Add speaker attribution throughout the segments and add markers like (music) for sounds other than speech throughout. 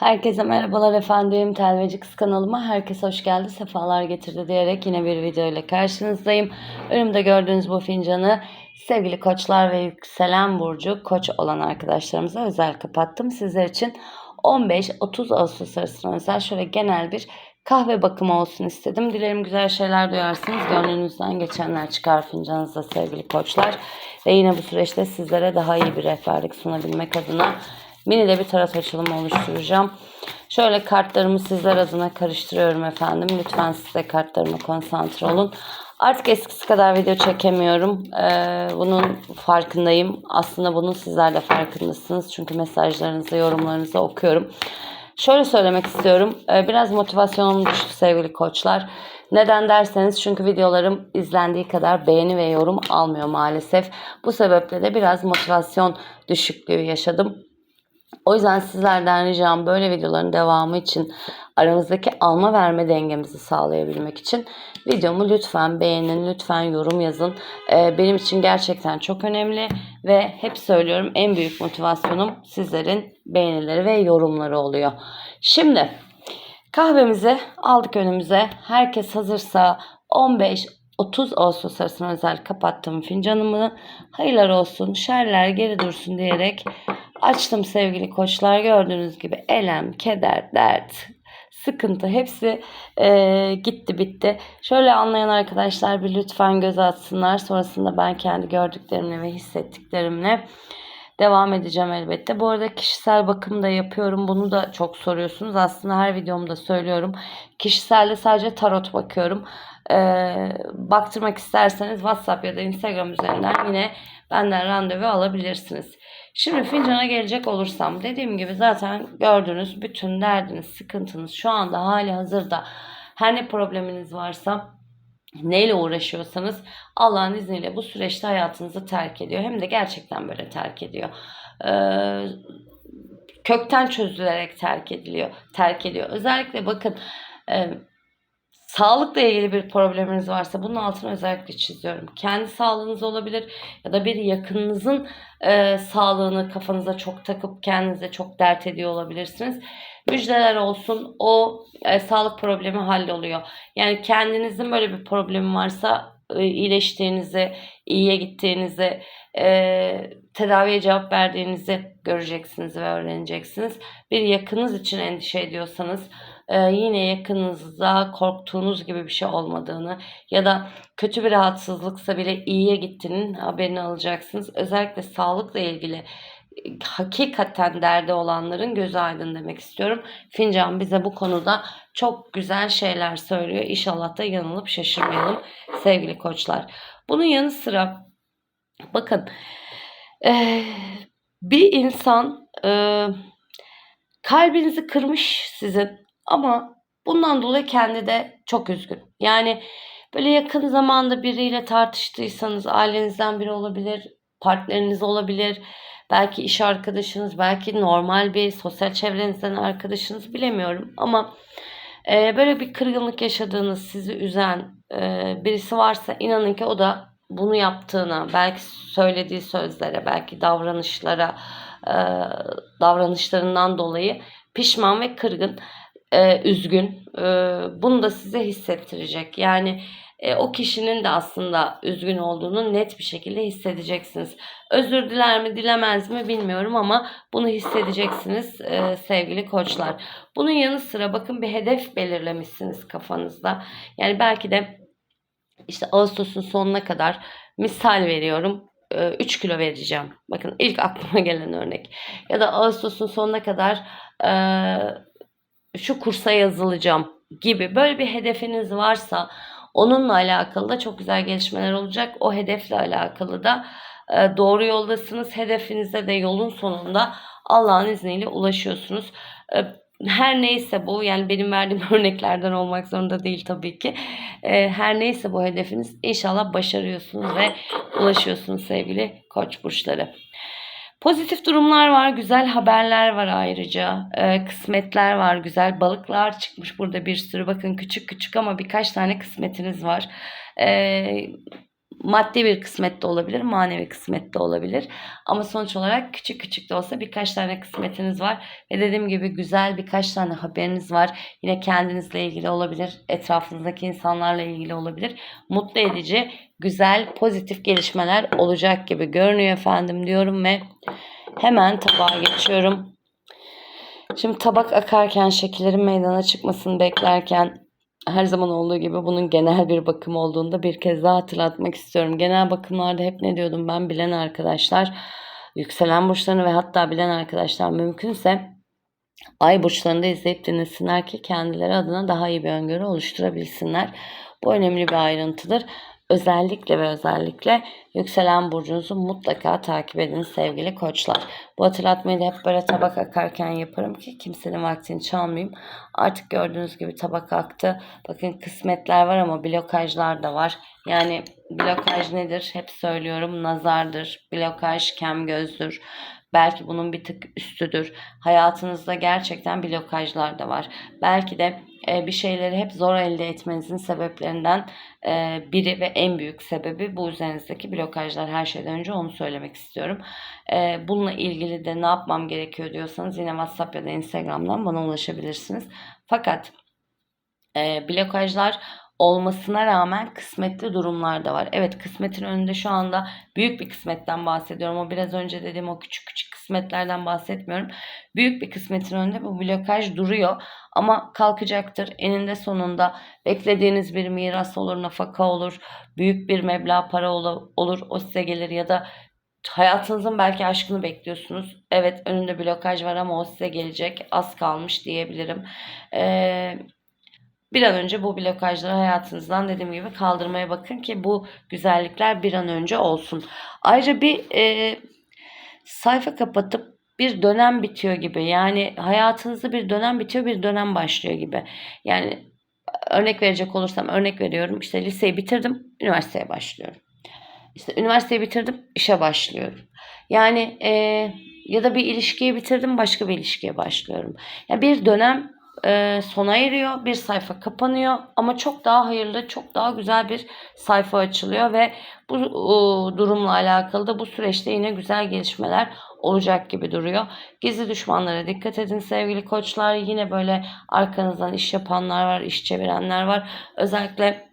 Speaker 1: Herkese merhabalar efendim. Telveci Kız kanalıma herkes hoş geldi, sefalar getirdi diyerek yine bir video ile karşınızdayım. Önümde gördüğünüz bu fincanı sevgili koçlar ve yükselen burcu koç olan arkadaşlarımıza özel kapattım. Sizler için 15-30 Ağustos arasında özel şöyle genel bir kahve bakımı olsun istedim. Dilerim güzel şeyler duyarsınız. Gönlünüzden geçenler çıkar fincanınızda sevgili koçlar. Ve yine bu süreçte sizlere daha iyi bir rehberlik sunabilmek adına Mini de bir tarot açılımı oluşturacağım. Şöyle kartlarımı sizler adına karıştırıyorum efendim. Lütfen siz de kartlarıma konsantre olun. Artık eskisi kadar video çekemiyorum. Ee, bunun farkındayım. Aslında bunun sizler de farkındasınız. Çünkü mesajlarınızı, yorumlarınızı okuyorum. Şöyle söylemek istiyorum. Ee, biraz motivasyonum düştü sevgili koçlar. Neden derseniz çünkü videolarım izlendiği kadar beğeni ve yorum almıyor maalesef. Bu sebeple de biraz motivasyon düşüklüğü yaşadım. O yüzden sizlerden ricam böyle videoların devamı için aramızdaki alma verme dengemizi sağlayabilmek için videomu lütfen beğenin, lütfen yorum yazın. Ee, benim için gerçekten çok önemli ve hep söylüyorum en büyük motivasyonum sizlerin beğenileri ve yorumları oluyor. Şimdi kahvemizi aldık önümüze. Herkes hazırsa 15 30 Ağustos arasında özel kapattığım fincanımı hayırlar olsun, şerler geri dursun diyerek açtım sevgili koçlar. Gördüğünüz gibi elem, keder, dert, sıkıntı hepsi e, gitti bitti. Şöyle anlayan arkadaşlar bir lütfen göz atsınlar. Sonrasında ben kendi gördüklerimle ve hissettiklerimle devam edeceğim elbette. Bu arada kişisel bakım da yapıyorum. Bunu da çok soruyorsunuz. Aslında her videomda söylüyorum. Kişiselde sadece tarot bakıyorum. Ee, baktırmak isterseniz WhatsApp ya da Instagram üzerinden yine benden randevu alabilirsiniz. Şimdi fincana gelecek olursam dediğim gibi zaten gördünüz bütün derdiniz, sıkıntınız şu anda hali hazırda her ne probleminiz varsa neyle uğraşıyorsanız Allah'ın izniyle bu süreçte hayatınızı terk ediyor. Hem de gerçekten böyle terk ediyor. Ee, kökten çözülerek terk ediliyor. Terk ediyor. Özellikle bakın e, Sağlıkla ilgili bir probleminiz varsa bunun altını özellikle çiziyorum. Kendi sağlığınız olabilir ya da bir yakınınızın e, sağlığını kafanıza çok takıp kendinize çok dert ediyor olabilirsiniz. Müjdeler olsun o e, sağlık problemi halloluyor. Yani kendinizin böyle bir problemi varsa e, iyileştiğinizi, iyiye gittiğinizi, e, tedaviye cevap verdiğinizi göreceksiniz ve öğreneceksiniz. Bir yakınız için endişe ediyorsanız e, yine yakınınızda korktuğunuz gibi bir şey olmadığını ya da kötü bir rahatsızlıksa bile iyiye gittiğinin haberini alacaksınız. Özellikle sağlıkla ilgili e, hakikaten derdi olanların gözü aydın demek istiyorum. Fincan bize bu konuda çok güzel şeyler söylüyor. İnşallah da yanılıp şaşırmayalım sevgili koçlar. Bunun yanı sıra bakın e, bir insan e, kalbinizi kırmış sizin ama bundan dolayı kendi de çok üzgün. Yani böyle yakın zamanda biriyle tartıştıysanız ailenizden biri olabilir, partneriniz olabilir, belki iş arkadaşınız, belki normal bir sosyal çevrenizden arkadaşınız bilemiyorum ama e, böyle bir kırgınlık yaşadığınız, sizi üzen e, birisi varsa inanın ki o da bunu yaptığına, belki söylediği sözlere, belki davranışlara, e, davranışlarından dolayı pişman ve kırgın e, üzgün. E, bunu da size hissettirecek. Yani e, o kişinin de aslında üzgün olduğunu net bir şekilde hissedeceksiniz. Özür diler mi dilemez mi bilmiyorum ama bunu hissedeceksiniz e, sevgili koçlar. Bunun yanı sıra bakın bir hedef belirlemişsiniz kafanızda. Yani belki de işte Ağustos'un sonuna kadar misal veriyorum 3 kilo vereceğim. Bakın ilk aklıma (laughs) gelen örnek. Ya da Ağustos'un sonuna kadar şu kursa yazılacağım gibi böyle bir hedefiniz varsa onunla alakalı da çok güzel gelişmeler olacak. O hedefle alakalı da e, doğru yoldasınız. Hedefinize de yolun sonunda Allah'ın izniyle ulaşıyorsunuz. E, her neyse bu yani benim verdiğim (laughs) örneklerden olmak zorunda değil tabii ki. E, her neyse bu hedefiniz inşallah başarıyorsunuz ve ulaşıyorsunuz sevgili koç burçları. Pozitif durumlar var, güzel haberler var ayrıca. Ee, kısmetler var, güzel balıklar çıkmış burada bir sürü. Bakın küçük küçük ama birkaç tane kısmetiniz var. Ee, maddi bir kısmet de olabilir, manevi kısmet de olabilir. Ama sonuç olarak küçük küçük de olsa birkaç tane kısmetiniz var. Ve dediğim gibi güzel birkaç tane haberiniz var. Yine kendinizle ilgili olabilir, etrafınızdaki insanlarla ilgili olabilir. Mutlu edici, güzel, pozitif gelişmeler olacak gibi görünüyor efendim diyorum ve hemen tabağa geçiyorum. Şimdi tabak akarken, şekillerin meydana çıkmasını beklerken her zaman olduğu gibi bunun genel bir bakım olduğunda bir kez daha hatırlatmak istiyorum. Genel bakımlarda hep ne diyordum ben bilen arkadaşlar, yükselen burçlarını ve hatta bilen arkadaşlar mümkünse ay burçlarını da izleyip dinlesinler ki kendileri adına daha iyi bir öngörü oluşturabilsinler. Bu önemli bir ayrıntıdır. Özellikle ve özellikle yükselen burcunuzu mutlaka takip edin sevgili koçlar. Bu hatırlatmayı da hep böyle tabak akarken yaparım ki kimsenin vaktini çalmayayım. Artık gördüğünüz gibi tabak aktı. Bakın kısmetler var ama blokajlar da var. Yani blokaj nedir? Hep söylüyorum nazardır. Blokaj kem gözdür. Belki bunun bir tık üstüdür. Hayatınızda gerçekten blokajlar da var. Belki de e, bir şeyleri hep zor elde etmenizin sebeplerinden e, biri ve en büyük sebebi bu üzerinizdeki blokajlar. Her şeyden önce onu söylemek istiyorum. E, bununla ilgili de ne yapmam gerekiyor diyorsanız yine WhatsApp ya da Instagram'dan bana ulaşabilirsiniz. Fakat e, blokajlar olmasına rağmen kısmetli durumlar da var. Evet kısmetin önünde şu anda büyük bir kısmetten bahsediyorum. O biraz önce dediğim o küçük küçük kısmetlerden bahsetmiyorum. Büyük bir kısmetin önünde bu blokaj duruyor ama kalkacaktır. Eninde sonunda beklediğiniz bir miras olur, nafaka olur, büyük bir meblağ para olur, o size gelir ya da hayatınızın belki aşkını bekliyorsunuz. Evet önünde blokaj var ama o size gelecek. Az kalmış diyebilirim. Eee bir an önce bu blokajları hayatınızdan dediğim gibi kaldırmaya bakın ki bu güzellikler bir an önce olsun. Ayrıca bir e, sayfa kapatıp bir dönem bitiyor gibi. Yani hayatınızda bir dönem bitiyor, bir dönem başlıyor gibi. Yani örnek verecek olursam örnek veriyorum. İşte liseyi bitirdim, üniversiteye başlıyorum. İşte üniversiteyi bitirdim, işe başlıyorum. Yani e, ya da bir ilişkiyi bitirdim, başka bir ilişkiye başlıyorum. Yani bir dönem e, sona eriyor. Bir sayfa kapanıyor ama çok daha hayırlı, çok daha güzel bir sayfa açılıyor ve bu e, durumla alakalı da bu süreçte yine güzel gelişmeler olacak gibi duruyor. Gizli düşmanlara dikkat edin sevgili koçlar. Yine böyle arkanızdan iş yapanlar var, iş çevirenler var. Özellikle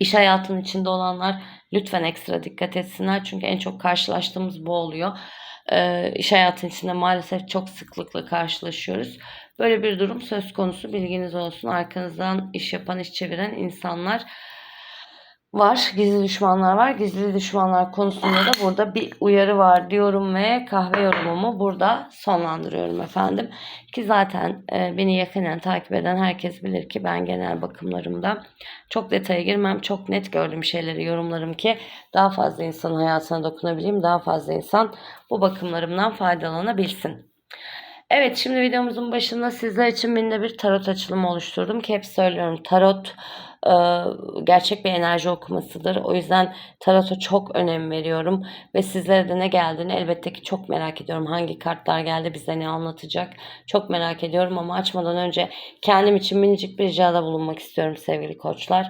Speaker 1: iş hayatının içinde olanlar lütfen ekstra dikkat etsinler. Çünkü en çok karşılaştığımız bu oluyor. Ee, iş hayatının içinde maalesef çok sıklıkla karşılaşıyoruz. Böyle bir durum söz konusu bilginiz olsun. Arkanızdan iş yapan, iş çeviren insanlar var. Gizli düşmanlar var. Gizli düşmanlar konusunda da burada bir uyarı var diyorum ve kahve yorumumu burada sonlandırıyorum efendim. Ki zaten e, beni yakinen takip eden herkes bilir ki ben genel bakımlarımda çok detaya girmem. Çok net gördüğüm şeyleri yorumlarım ki daha fazla insan hayatına dokunabileyim. Daha fazla insan bu bakımlarımdan faydalanabilsin. Evet şimdi videomuzun başında sizler için binde bir tarot açılımı oluşturdum ki hep söylüyorum tarot e, gerçek bir enerji okumasıdır. O yüzden tarota çok önem veriyorum ve sizlere de ne geldiğini elbette ki çok merak ediyorum. Hangi kartlar geldi bize ne anlatacak çok merak ediyorum ama açmadan önce kendim için minicik bir ricada bulunmak istiyorum sevgili koçlar.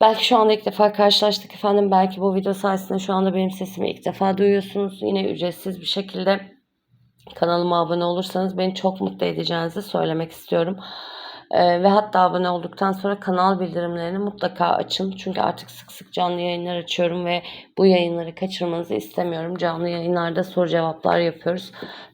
Speaker 1: Belki şu anda ilk defa karşılaştık efendim. Belki bu video sayesinde şu anda benim sesimi ilk defa duyuyorsunuz. Yine ücretsiz bir şekilde Kanalıma abone olursanız beni çok mutlu edeceğinizi söylemek istiyorum. Ee, ve hatta abone olduktan sonra kanal bildirimlerini mutlaka açın. Çünkü artık sık sık canlı yayınlar açıyorum ve bu yayınları kaçırmanızı istemiyorum. Canlı yayınlarda soru cevaplar yapıyoruz.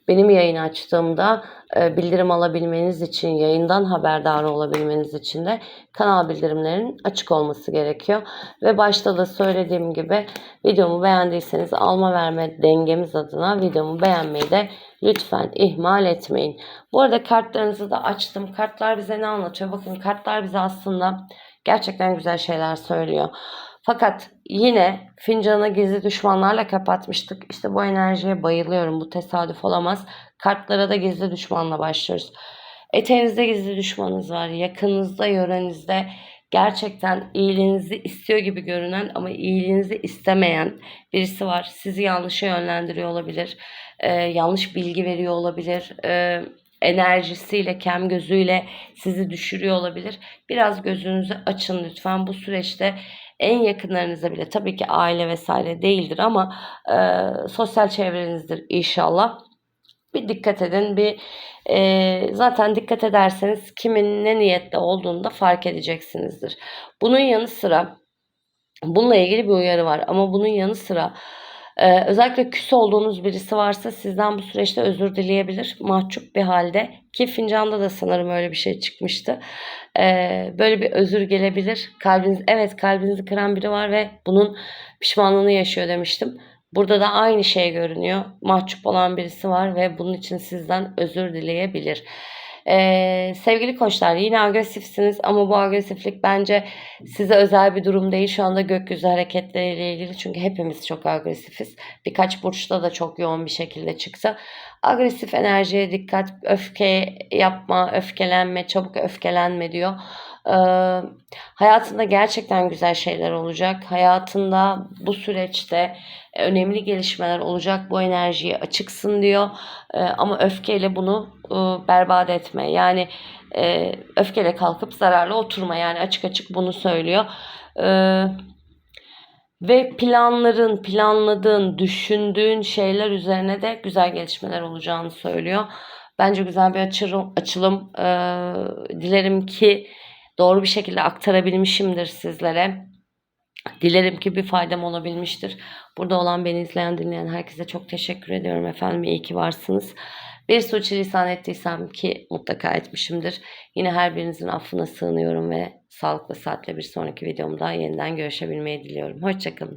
Speaker 1: Benim yayın açtığımda e, bildirim alabilmeniz için, yayından haberdar olabilmeniz için de kanal bildirimlerinin açık olması gerekiyor. Ve başta da söylediğim gibi videomu beğendiyseniz alma verme dengemiz adına videomu beğenmeyi de lütfen ihmal etmeyin. Bu arada kartlarınızı da açtım. Kartlar bize ne anlatıyor? Bakın kartlar bize aslında gerçekten güzel şeyler söylüyor. Fakat yine fincanı gizli düşmanlarla kapatmıştık. İşte bu enerjiye bayılıyorum. Bu tesadüf olamaz. Kartlara da gizli düşmanla başlıyoruz. Eteğinizde gizli düşmanınız var. Yakınınızda, yörenizde gerçekten iyiliğinizi istiyor gibi görünen ama iyiliğinizi istemeyen birisi var. Sizi yanlışa yönlendiriyor olabilir. Ee, yanlış bilgi veriyor olabilir. Ee, enerjisiyle, kem gözüyle sizi düşürüyor olabilir. Biraz gözünüzü açın lütfen. Bu süreçte en yakınlarınıza bile tabii ki aile vesaire değildir ama e, sosyal çevrenizdir inşallah. Bir dikkat edin. Bir e, zaten dikkat ederseniz kimin ne niyette olduğunu da fark edeceksinizdir. Bunun yanı sıra bununla ilgili bir uyarı var ama bunun yanı sıra ee, özellikle küs olduğunuz birisi varsa sizden bu süreçte özür dileyebilir. Mahcup bir halde. Ki fincanda da sanırım öyle bir şey çıkmıştı. Ee, böyle bir özür gelebilir. Kalbiniz, evet kalbinizi kıran biri var ve bunun pişmanlığını yaşıyor demiştim. Burada da aynı şey görünüyor. Mahcup olan birisi var ve bunun için sizden özür dileyebilir. Ee, sevgili koçlar yine agresifsiniz ama bu agresiflik bence size özel bir durum değil. Şu anda gökyüzü hareketleriyle ilgili çünkü hepimiz çok agresifiz. Birkaç burçta da çok yoğun bir şekilde çıksa. Agresif enerjiye dikkat, öfke yapma, öfkelenme, çabuk öfkelenme diyor. Ee, hayatında gerçekten güzel şeyler olacak. Hayatında bu süreçte önemli gelişmeler olacak. Bu enerjiye açıksın diyor. Ee, ama öfkeyle bunu e, berbat etme. Yani e, öfkeyle kalkıp zararlı oturma. Yani açık açık bunu söylüyor. Ee, ve planların, planladığın, düşündüğün şeyler üzerine de güzel gelişmeler olacağını söylüyor. Bence güzel bir açılım. açılım. Ee, dilerim ki doğru bir şekilde aktarabilmişimdir sizlere. Dilerim ki bir faydam olabilmiştir. Burada olan beni izleyen dinleyen herkese çok teşekkür ediyorum efendim. İyi ki varsınız. Bir suçu ettiysem ki mutlaka etmişimdir. Yine her birinizin affına sığınıyorum ve sağlıklı saatle bir sonraki videomda yeniden görüşebilmeyi diliyorum. Hoşçakalın.